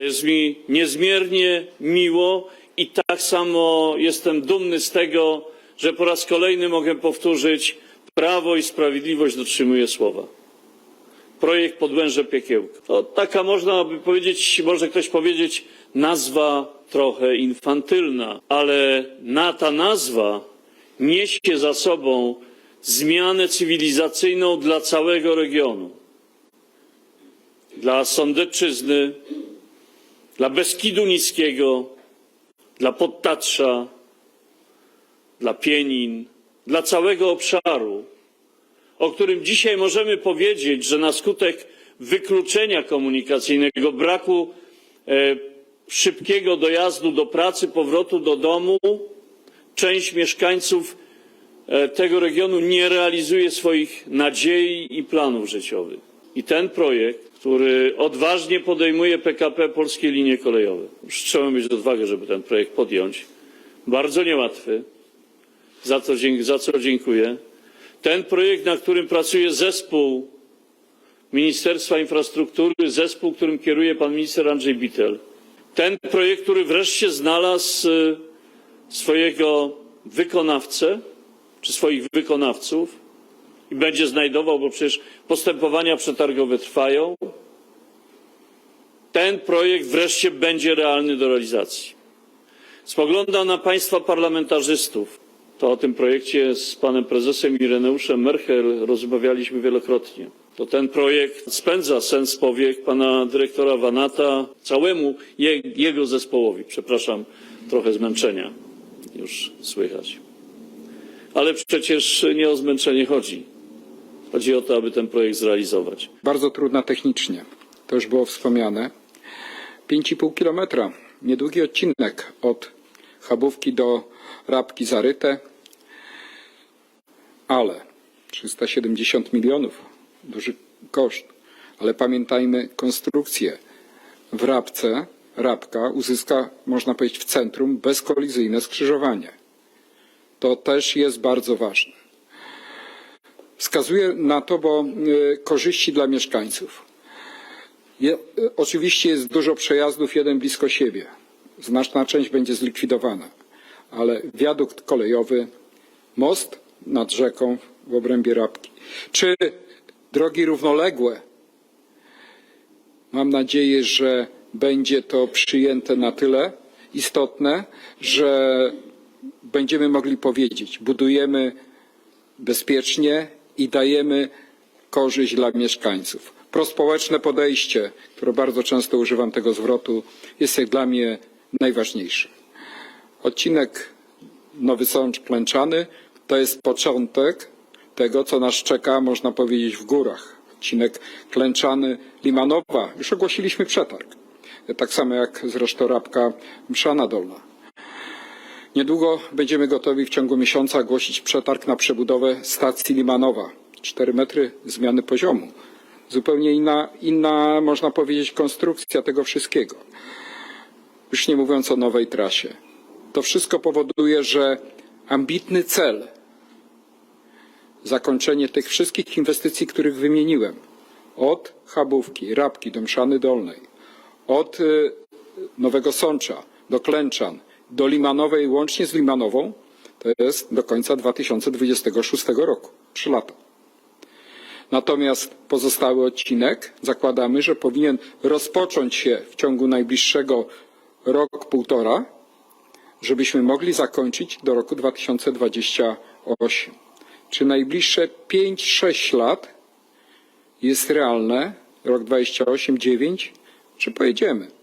Jest mi niezmiernie miło i tak samo jestem dumny z tego, że po raz kolejny mogę powtórzyć, Prawo i Sprawiedliwość dotrzymuje słowa. Projekt Podłęże Piekiełka. To taka można by powiedzieć, może ktoś powiedzieć, nazwa trochę infantylna, ale na ta nazwa niesie za sobą zmianę cywilizacyjną dla całego regionu. Dla Sądecczyzny, dla Beskidu Niskiego, dla Podtatrza, dla Pienin, dla całego obszaru, o którym dzisiaj możemy powiedzieć, że na skutek wykluczenia komunikacyjnego, braku e, szybkiego dojazdu do pracy, powrotu do domu, część mieszkańców e, tego regionu nie realizuje swoich nadziei i planów życiowych. I ten projekt, który odważnie podejmuje PKP Polskie Linie Kolejowe, już trzeba mieć odwagę, żeby ten projekt podjąć, bardzo niełatwy, za co, za co dziękuję. Ten projekt, na którym pracuje zespół Ministerstwa Infrastruktury, zespół, którym kieruje pan minister Andrzej Bittel. Ten projekt, który wreszcie znalazł e, swojego wykonawcę, czy swoich wykonawców i będzie znajdował, bo przecież postępowania przetargowe trwają. Ten projekt wreszcie będzie realny do realizacji. Spoglądam na Państwa parlamentarzystów. To o tym projekcie z panem prezesem Ireneuszem Merchel rozmawialiśmy wielokrotnie. To ten projekt spędza sens powiek pana dyrektora Wanata, całemu je, jego zespołowi. Przepraszam, trochę zmęczenia już słychać. Ale przecież nie o zmęczenie chodzi. Chodzi o to, aby ten projekt zrealizować. Bardzo trudna technicznie. To już było wspomniane. 5,5 kilometra. Niedługi odcinek od Chabówki do Rabki Zaryte. Ale 370 milionów. Duży koszt. Ale pamiętajmy konstrukcję. W Rabce Rabka uzyska, można powiedzieć, w centrum bezkolizyjne skrzyżowanie. To też jest bardzo ważne. Wskazuje na to, bo y, korzyści dla mieszkańców. Je, y, oczywiście jest dużo przejazdów, jeden blisko siebie. Znaczna część będzie zlikwidowana, ale wiadukt kolejowy, most nad rzeką w obrębie Rabki, czy drogi równoległe. Mam nadzieję, że będzie to przyjęte na tyle istotne, że będziemy mogli powiedzieć, budujemy bezpiecznie i dajemy korzyść dla mieszkańców. Prospołeczne podejście, które bardzo często używam tego zwrotu, jest jak dla mnie najważniejsze. Odcinek Nowy Sącz Klęczany to jest początek tego, co nas czeka, można powiedzieć, w górach. Odcinek Klęczany Limanowa, już ogłosiliśmy przetarg. Tak samo jak zresztą Rabka Mszana Dolna. Niedługo będziemy gotowi w ciągu miesiąca ogłosić przetarg na przebudowę stacji Limanowa. 4 metry zmiany poziomu. Zupełnie inna, inna, można powiedzieć, konstrukcja tego wszystkiego. Już nie mówiąc o nowej trasie. To wszystko powoduje, że ambitny cel, zakończenie tych wszystkich inwestycji, których wymieniłem, od Chabówki, Rabki do Mszany Dolnej, od y, Nowego Sącza do Klęczan, do Limanowej, łącznie z Limanową, to jest do końca 2026 roku. Trzy lata. Natomiast pozostały odcinek zakładamy, że powinien rozpocząć się w ciągu najbliższego rok, półtora, żebyśmy mogli zakończyć do roku 2028. Czy najbliższe 5-6 lat jest realne, rok 28, 9, czy pojedziemy?